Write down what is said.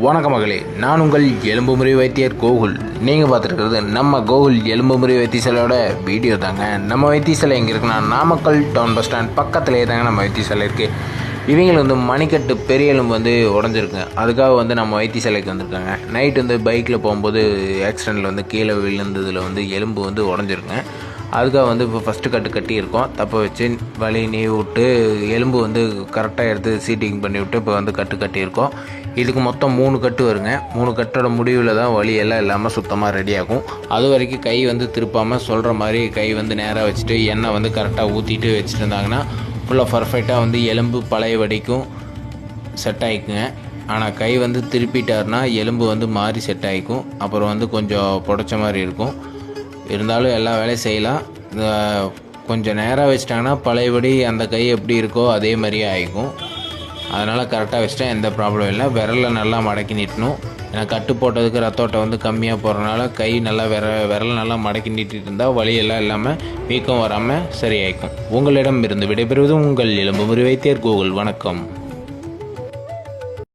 வணக்க மகளே நான் உங்கள் எலும்பு முறை வைத்தியர் கோகுல். நீங்கள் பார்த்துருக்கிறது நம்ம கோகுல் எலும்பு முறை வைத்தியசாலையோட வீடியோ தாங்க. நம்ம வைத்தியசாலை எங்கே இருக்குன்னா நாமக்கல் டவுன் பஸ் ஸ்டாண்ட் பக்கத்துலேயே தாங்க நம்ம வைத்தியசாலை இருக்குது இவங்களுக்கு வந்து மணிக்கட்டு பெரிய எலும்பு வந்து உடஞ்சிருக்கு. அதுக்காக வந்து நம்ம வைத்தியசாலைக்கு வந்திருக்காங்க. நைட் வந்து பைக்கில் போகும்போது ஆக்சிடெண்ட்டில் வந்து கீழே விழுந்ததில் வந்து எலும்பு வந்து உடஞ்சிருக்குங்க அதுக்காக வந்து இப்போ ஃபஸ்ட்டு கட்டு கட்டியிருக்கோம். தப்ப வச்சு வலி நீ விட்டு எலும்பு வந்து கரெக்டாக எடுத்து சீட்டிங் பண்ணி விட்டு இப்போ வந்து கட்டு கட்டியிருக்கோம். இதுக்கு மொத்தம் மூணு கட்டு வருங்க. மூணு கட்டோட முடிவில் தான் வலி எல்லாம் இல்லாமல் சுத்தமாக ரெடியாகும் அது வரைக்கும் கை வந்து திருப்பாமல் சொல்கிற மாதிரி கை வந்து நேராக வச்சுட்டு எண்ணெய் வந்து கரெக்டாக ஊற்றிட்டு வச்சுட்டு இருந்தாங்கன்னா ஃபுல்லாக பர்ஃபெக்டாக வந்து எலும்பு பழைய வடிக்கும் செட் ஆகிக்குங்க ஆனால் கை வந்து திருப்பிட்டாருனா எலும்பு வந்து மாறி செட் ஆகிக்கும் அப்புறம் வந்து கொஞ்சம் புடச்ச மாதிரி இருக்கும். இருந்தாலும் எல்லா வேலையும் செய்யலாம். கொஞ்சம் நேராக வச்சிட்டாங்கன்னா பழையபடி அந்த கை எப்படி இருக்கோ அதே மாதிரியே ஆகிக்கும் அதனால் கரெக்டாக வச்சிட்டா எந்த ப்ராப்ளம் இல்லை. விரலை நல்லா மடக்கி நீட்டணும். ஏன்னா கட்டு போட்டதுக்கு ரத்தோட்டம் வந்து கம்மியாக போகிறனால கை நல்லா விர விரல் நல்லா மடக்கி நீட்டிட்டு இருந்தால் வலியெல்லாம் இல்லாமல் வீக்கம் வராமல் சரியாயிக்கும். உங்களிடம் இருந்து விடைபெறுவது உங்கள் எலும்பு முறிவைத்தியர் கூகுள் வணக்கம்.